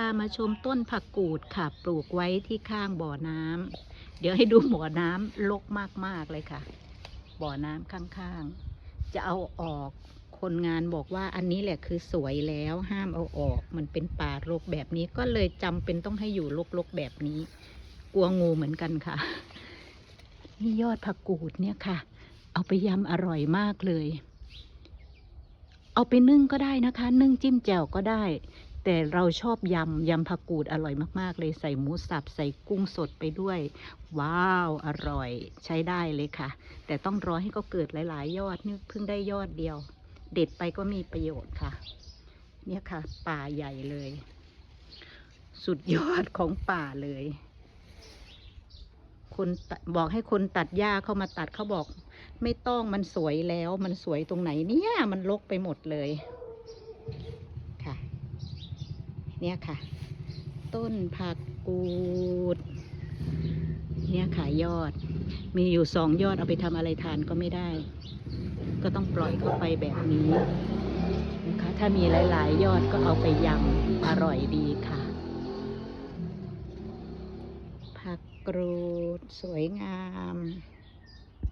ามาชมต้นผักกูดค่ะ ปลูกไว้ที่ข้างบ่อน้ำเดี๋ยวให้ดูบ่อน้ำลกมาก ๆ เลยค่ะ บ่อน้ำข้าง ๆ จะเอาออกคนงานบอกว่าอันนี้แหละคือสวยแล้วห้ามเอาออก มันเป็นป่ารกแบบนี้ก็เลยจำเป็นต้องให้อยู่รกๆแบบนี้ กลัวงูเหมือนกันค่ะ นี่ยอดผักกูดเนี่ยค่ะ เอาไปยำอร่อยมากเลยเอาไปนึ่งก็ได้นะคะ นึ่งจิ้มแจ่วก็ได้ แต่เราชอบยำยำผักกูดอร่อยมากๆ เลยใส่หมูสับใส่กุ้งสดไปด้วย ว้าว อร่อยใช้ได้เลยค่ะ แต่ต้องรอให้เขาเกิดหลาย ๆ ยอดนี่เพิ่งได้ยอดเดียว เด็ดไปก็มีประโยชน์ค่ะ เนี่ยค่ะ ป่าใหญ่เลย สุดยอดของป่าเลยคนบอกให้คนตัดหญ้าเข้ามาตัดเขาบอก ไม่ต้องมันสวยแล้ว มันสวยตรงไหนเนี่ย มันรกไปหมดเลย ค่ะ เนี่ยค่ะ ต้นผักกูด เนี่ยค่ะยอด มีอยู่สองยอดเอาไปทำอะไรทานก็ไม่ได้ ก็ต้องปล่อยเข้าไปแบบนี้นะคะถ้ามีหลาย ๆ ยอดก็เอาไปยำอร่อยดีค่ะ ผักกรูดสวยงาม